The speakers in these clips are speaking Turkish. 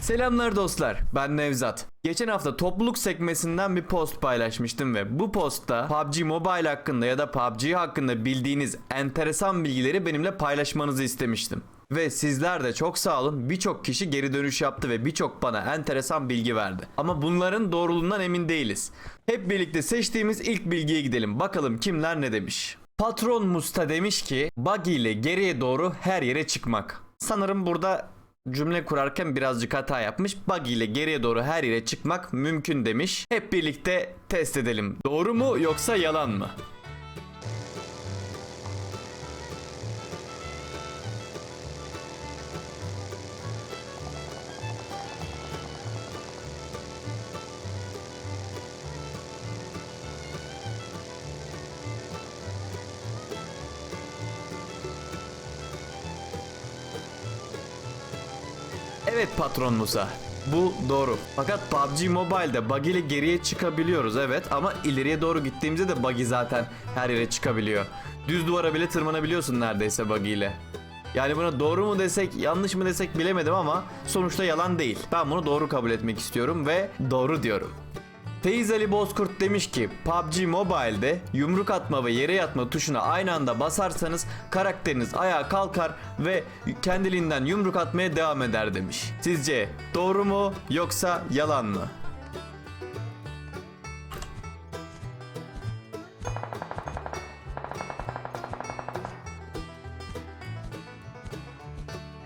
Selamlar dostlar, ben Nevzat. Geçen hafta topluluk sekmesinden bir post paylaşmıştım ve bu postta PUBG Mobile hakkında ya da PUBG hakkında bildiğiniz enteresan bilgileri benimle paylaşmanızı istemiştim. Ve sizler de çok sağ olun birçok kişi geri dönüş yaptı ve birçok bana enteresan bilgi verdi. Ama bunların doğruluğundan emin değiliz. Hep birlikte seçtiğimiz ilk bilgiye gidelim. Bakalım kimler ne demiş. Patron Musta demiş ki buggy ile geriye doğru her yere çıkmak. Sanırım burada cümle kurarken birazcık hata yapmış. Buggy ile geriye doğru her yere çıkmak mümkün demiş. Hep birlikte test edelim. Doğru mu yoksa yalan mı? Evet patron Musa. Bu doğru. Fakat PUBG Mobile'de bug ile geriye çıkabiliyoruz evet ama ileriye doğru gittiğimizde de buggy zaten her yere çıkabiliyor. Düz duvara bile tırmanabiliyorsun neredeyse buggy ile. Yani buna doğru mu desek yanlış mı desek bilemedim ama sonuçta yalan değil. Ben bunu doğru kabul etmek istiyorum ve doğru diyorum. Teyze Ali Bozkurt demiş ki PUBG Mobile'de yumruk atma ve yere yatma tuşuna aynı anda basarsanız karakteriniz ayağa kalkar ve kendiliğinden yumruk atmaya devam eder demiş. Sizce doğru mu yoksa yalan mı?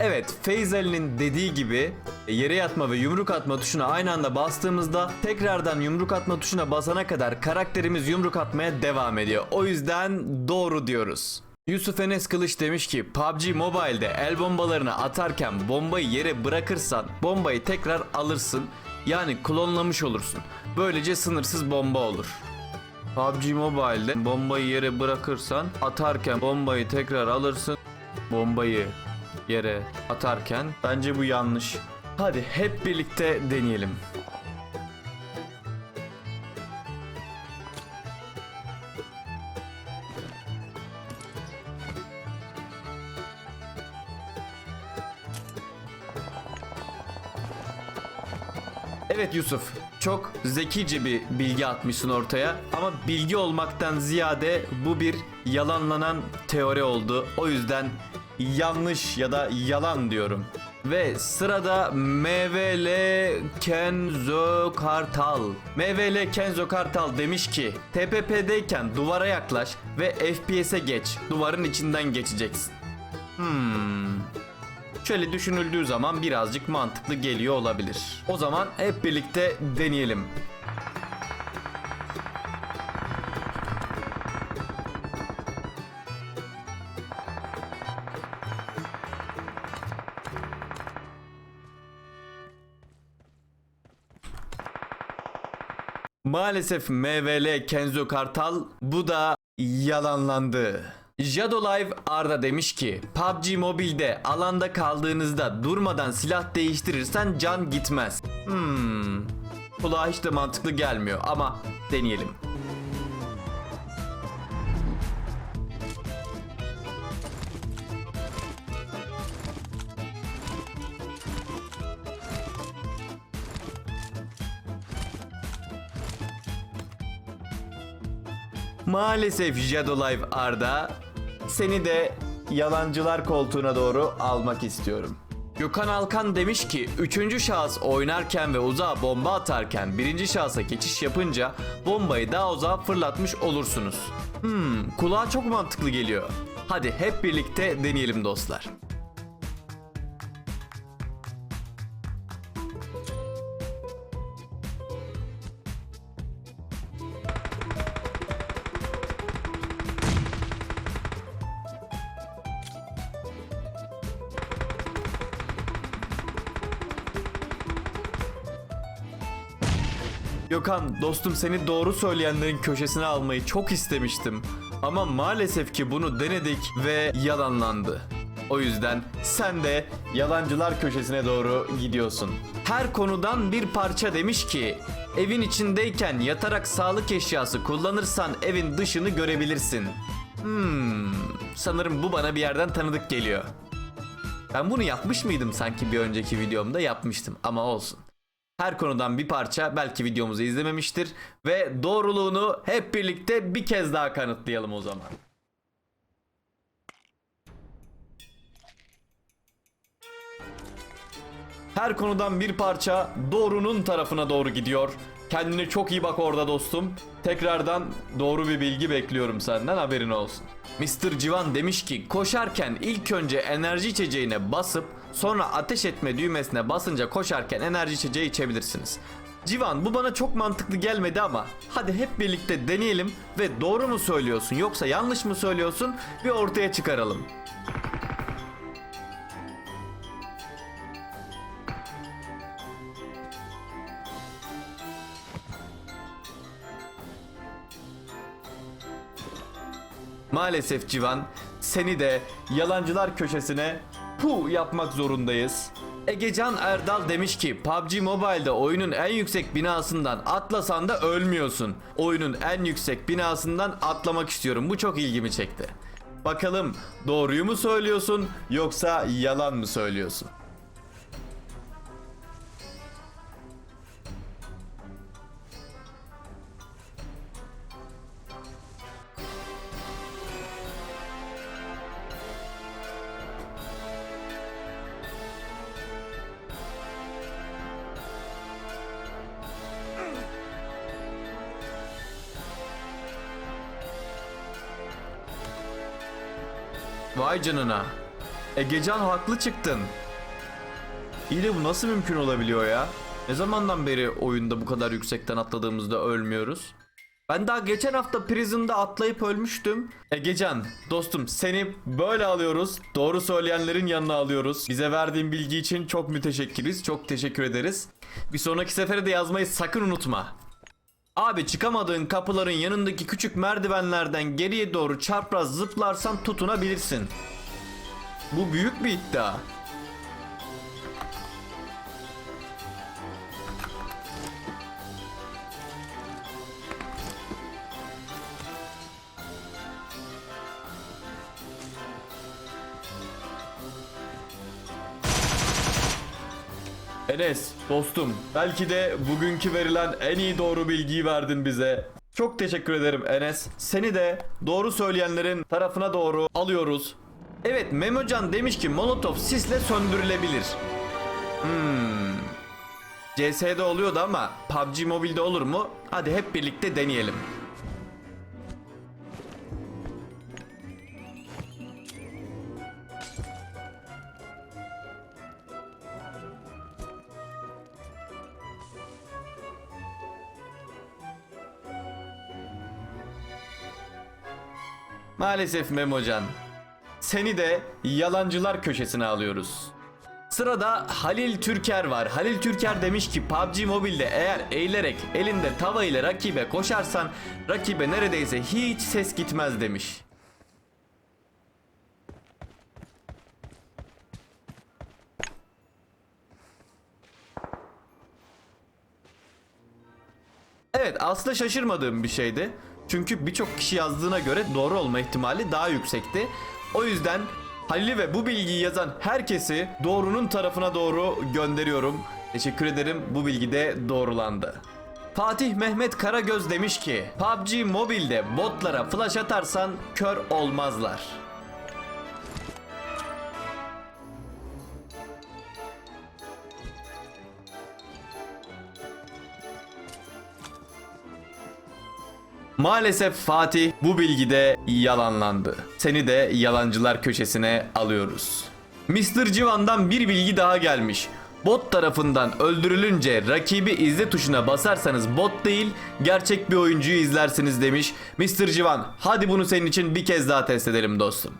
Evet, Feyz Ali'nin dediği gibi yere yatma ve yumruk atma tuşuna aynı anda bastığımızda tekrardan yumruk atma tuşuna basana kadar karakterimiz yumruk atmaya devam ediyor. O yüzden doğru diyoruz. Yusuf Enes Kılıç demiş ki PUBG Mobile'de el bombalarını atarken bombayı yere bırakırsan bombayı tekrar alırsın. Yani klonlamış olursun. Böylece sınırsız bomba olur. PUBG Mobile'de bombayı yere bırakırsan atarken bombayı tekrar alırsın. Bombayı yere atarken bence bu yanlış. Hadi hep birlikte deneyelim. Evet Yusuf, çok zekice bir bilgi atmışsın ortaya ama bilgi olmaktan ziyade bu bir yalanlanan teori oldu. O yüzden yanlış ya da yalan diyorum. Ve sırada MVL Kenzo Kartal. MVL Kenzo Kartal demiş ki TPP'deyken duvara yaklaş ve FPS'e geç. Duvarın içinden geçeceksin. Hmm. Şöyle düşünüldüğü zaman birazcık mantıklı geliyor olabilir. O zaman hep birlikte deneyelim. Maalesef MVL Kenzo Kartal bu da yalanlandı. Jadolive Arda demiş ki PUBG Mobile'de alanda kaldığınızda durmadan silah değiştirirsen can gitmez. Hmm. Kulağa hiç de mantıklı gelmiyor ama deneyelim. Maalesef Jadolive Arda seni de yalancılar koltuğuna doğru almak istiyorum. Gökhan Alkan demiş ki 3. şahıs oynarken ve uzağa bomba atarken birinci şahsa geçiş yapınca bombayı daha uzağa fırlatmış olursunuz. Hmm, kulağa çok mantıklı geliyor. Hadi hep birlikte deneyelim dostlar. Gökhan dostum seni doğru söyleyenlerin köşesine almayı çok istemiştim. Ama maalesef ki bunu denedik ve yalanlandı. O yüzden sen de yalancılar köşesine doğru gidiyorsun. Her konudan bir parça demiş ki evin içindeyken yatarak sağlık eşyası kullanırsan evin dışını görebilirsin. Hmm, sanırım bu bana bir yerden tanıdık geliyor. Ben bunu yapmış mıydım sanki bir önceki videomda yapmıştım ama olsun. Her konudan bir parça belki videomuzu izlememiştir ve doğruluğunu hep birlikte bir kez daha kanıtlayalım o zaman. Her konudan bir parça doğrunun tarafına doğru gidiyor. Kendine çok iyi bak orada dostum. Tekrardan doğru bir bilgi bekliyorum senden haberin olsun. Mr. Civan demiş ki koşarken ilk önce enerji içeceğine basıp sonra ateş etme düğmesine basınca koşarken enerji içeceği içebilirsiniz. Civan bu bana çok mantıklı gelmedi ama hadi hep birlikte deneyelim ve doğru mu söylüyorsun yoksa yanlış mı söylüyorsun bir ortaya çıkaralım. Maalesef Civan seni de yalancılar köşesine pu yapmak zorundayız. Egecan Erdal demiş ki PUBG Mobile'de oyunun en yüksek binasından atlasan da ölmüyorsun. Oyunun en yüksek binasından atlamak istiyorum. Bu çok ilgimi çekti. Bakalım doğruyu mu söylüyorsun yoksa yalan mı söylüyorsun? Vay canına. Egecan haklı çıktın. İyi de bu nasıl mümkün olabiliyor ya? Ne zamandan beri oyunda bu kadar yüksekten atladığımızda ölmüyoruz? Ben daha geçen hafta Prison'da atlayıp ölmüştüm. Egecan, dostum seni böyle alıyoruz. Doğru söyleyenlerin yanına alıyoruz. Bize verdiğin bilgi için çok müteşekkiriz. Çok teşekkür ederiz. Bir sonraki sefere de yazmayı sakın unutma. Abi çıkamadığın kapıların yanındaki küçük merdivenlerden geriye doğru çapraz zıplarsan tutunabilirsin. Bu büyük bir iddia. Enes dostum belki de bugünkü verilen en iyi doğru bilgiyi verdin bize. Çok teşekkür ederim Enes. Seni de doğru söyleyenlerin tarafına doğru alıyoruz. Evet Memocan demiş ki Molotov sisle söndürülebilir. Hmm. CS'de oluyordu ama PUBG Mobile'de olur mu? Hadi hep birlikte deneyelim. Maalesef Memocan. Seni de yalancılar köşesine alıyoruz. Sırada Halil Türker var. Halil Türker demiş ki PUBG Mobile'de eğer eğilerek elinde tava ile rakibe koşarsan rakibe neredeyse hiç ses gitmez demiş. Evet aslında şaşırmadığım bir şeydi. Çünkü birçok kişi yazdığına göre doğru olma ihtimali daha yüksekti. O yüzden Halil'i ve bu bilgiyi yazan herkesi doğrunun tarafına doğru gönderiyorum. Teşekkür ederim bu bilgi de doğrulandı. Fatih Mehmet Karagöz demiş ki PUBG Mobile'de botlara flash atarsan kör olmazlar. Maalesef Fatih bu bilgide yalanlandı. Seni de yalancılar köşesine alıyoruz. Mr. Civan'dan bir bilgi daha gelmiş. Bot tarafından öldürülünce rakibi izle tuşuna basarsanız bot değil gerçek bir oyuncuyu izlersiniz demiş. Mr. Civan hadi bunu senin için bir kez daha test edelim dostum.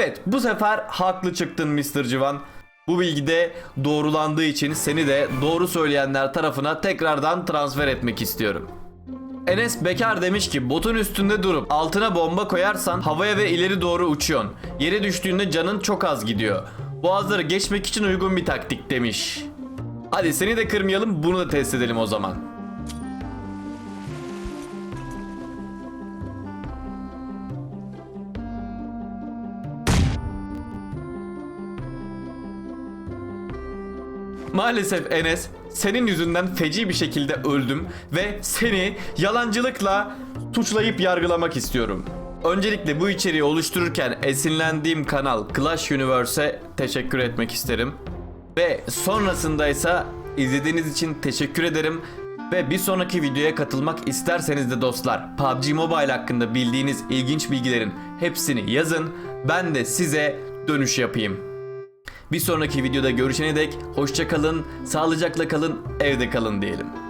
Evet bu sefer haklı çıktın Mr. Civan. Bu bilgi de doğrulandığı için seni de doğru söyleyenler tarafına tekrardan transfer etmek istiyorum. Enes Bekar demiş ki botun üstünde durup altına bomba koyarsan havaya ve ileri doğru uçuyorsun. Yere düştüğünde canın çok az gidiyor. Boğazları geçmek için uygun bir taktik demiş. Hadi seni de kırmayalım bunu da test edelim o zaman. Maalesef Enes senin yüzünden feci bir şekilde öldüm ve seni yalancılıkla suçlayıp yargılamak istiyorum. Öncelikle bu içeriği oluştururken esinlendiğim kanal Clash Universe'e teşekkür etmek isterim. Ve sonrasında ise izlediğiniz için teşekkür ederim. Ve bir sonraki videoya katılmak isterseniz de dostlar PUBG Mobile hakkında bildiğiniz ilginç bilgilerin hepsini yazın. Ben de size dönüş yapayım. Bir sonraki videoda görüşene dek hoşça kalın, sağlıcakla kalın, evde kalın diyelim.